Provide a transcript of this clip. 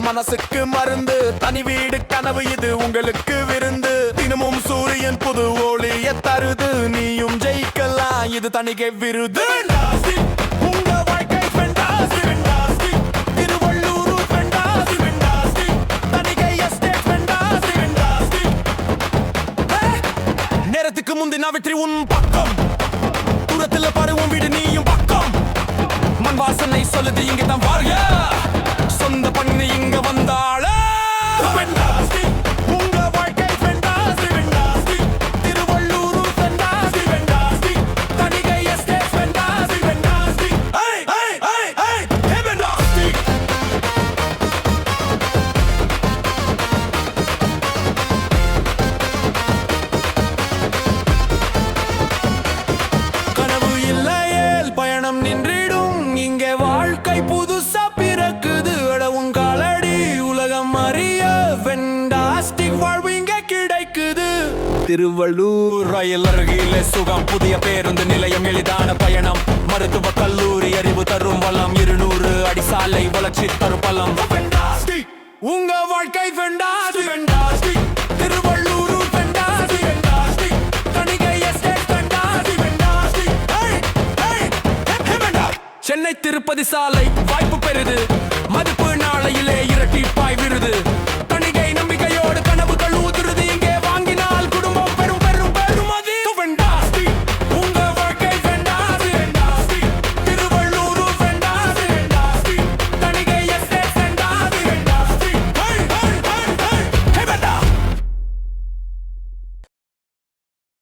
மனசுக்கு மருந்து. தனி வீடு கனவு இது உங்களுக்கு விருந்து. தினமும் சூரியன் புது ஒளிய தருது. நீயும் ஜெயிக்கலாம் இது தனிகை விருது. முந்தின வெற்றி உன் பக்கம். தூரத்தில் பாரு உன் வீடு நீயும் பக்கம். மண் வாசனை சொல்லுது இங்க தான் வாருங்க சொந்த பண்ணி இங்க வந்தாள. வாழ்க்கை புதுசா பிறக்குது. அடவும் காலடி உலகம் அறிய வெண்டாஸ்டிக் வாழ்வு இங்க கிடைக்குது. திருவள்ளூர் ரயில் அருகிலே சுகம் புதிய பேருந்து நிலையம் எளிதான பயணம். மருத்துவ கல்லூரி அறிவு தரும் வளம் இருநூறு அடிசாலை வளர்ச்சி தரும் பலம். உங்க வாழ்க்கை வெண்டாஸ்டிக் வெண்டாஸ்டிக் திருப்பதி சாலை வாய்ப்பு பெறுது. மதிப்பு நாளையிலே இரட்டிப்பாய் விருது.